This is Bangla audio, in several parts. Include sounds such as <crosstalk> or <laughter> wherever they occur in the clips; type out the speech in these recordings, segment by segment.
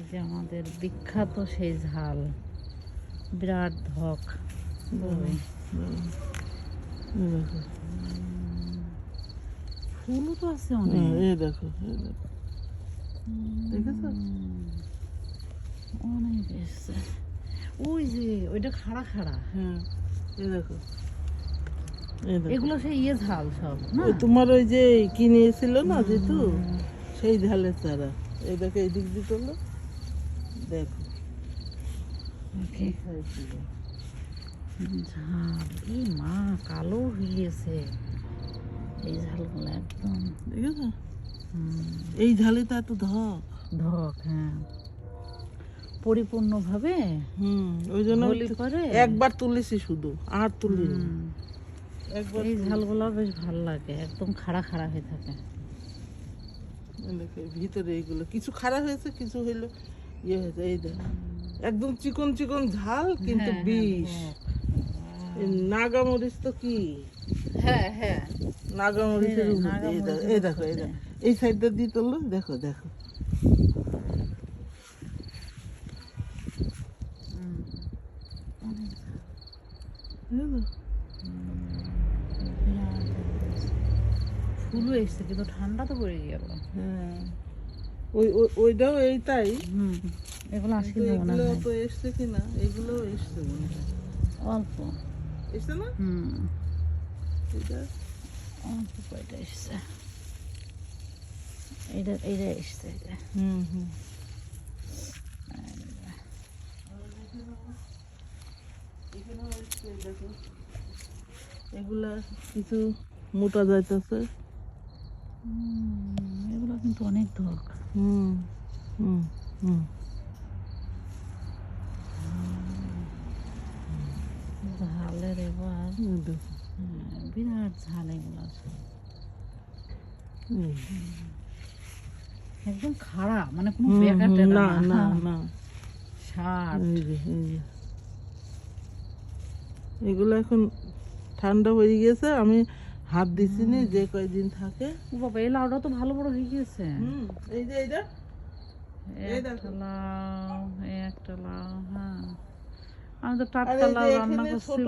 এই যে আমাদের বিখ্যাত সেই ঝাল বিরাট ধক। ফুলও তো আছে অনেক। এই দেখো দেখেছ? অনেক এসছে। ওই যে ওইটা খাড়া খাড়া। হ্যাঁ এই দেখো। এগুলো সেই ইয়ে ঝাল সব না? তোমার ওই যে কিনে এসেছিল না যেহেতু সেই ঝালের চারা। এই দেখো এই দিক দিয়ে তোলো দেখো। ঝাল এই মা কালো হয়ে গেছে। এই ঝালগুলো একদম। দেখেছ? এই ঝালে তো ধক। ধক হ্যাঁ। পরিপূর্ণভাবে হুম ওই জন্য একবার তুলেছি শুধু আর তুলি একবার এই ঝালগুলো বেশ ভালো লাগে একদম খাড়া খাড়া হয়ে থাকে। ভিতরে এইগুলো কিছু খারাপ হয়েছে কিছু হইল। ইয়ে এই একদম চিকন চিকন ঝাল কিন্তু হ্যাঁ, হ্যাঁ, বিষ। এই নাগামরিচ তো কি? হ্যাঁ হ্যাঁ। নাগামরিচের হ্যাঁ, এই দেখো এই দেখো এই সাইডটা দিয়ে তুললো দেখো দেখো? ফুলও এসছে কিন্তু ঠান্ডা তো পড়ে গেল হ্যাঁ। ওই ওই- ওইটাও এইটাই। হুম এগুলো আসি কিন্তু এগুলো তো এসছে কিনা? এগুলো এসছে অল্প। এসছে না? হুম। এটা অল্প কয়টা এসছে? এইটা এইটা এসছে এইটা। হুম হুম। এগুলা কিছু মোটা যাইতেছে। হুম, কিন্তু অনেক ধক হুম হুম হুম। ঝালের এবার এই দেখো। বিরাট ঝাল এগুলো একদম খাড়া মানে কোনো না না। এগুলো এখন ঠান্ডা হয়ে গেছে আমি হাত দিছি নি যে কয়দিন থাকে। বাবা এই লাউটা তো ভালো বড় হয়ে গেছে হুম এই যে এইটা এই একটা লাউ এই একটা লাউ হ্যাঁ। আমি তো টাটকা লাউ রান্না করছি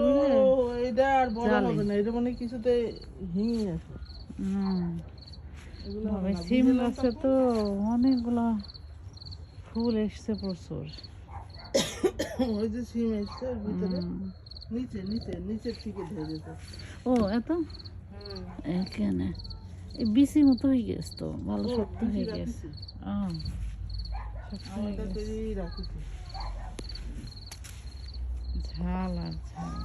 আর বড় হবে না এটা মানে কিছুতে ভেঙে আছে। হুম। হবে তবে না, সিম গাছে তো? অনেকগুলা ফুল এসছে প্রচুর। <coughs> ওই যে সিম এসছে ভিতরে। নিচে নিচে নিচের থেকে ধরেছে ও এত? এখানে। এই বিসি মতো হয়ে গেছে তো ভালো শক্ত হয়ে গেছে। ঝাল আর ঝাল।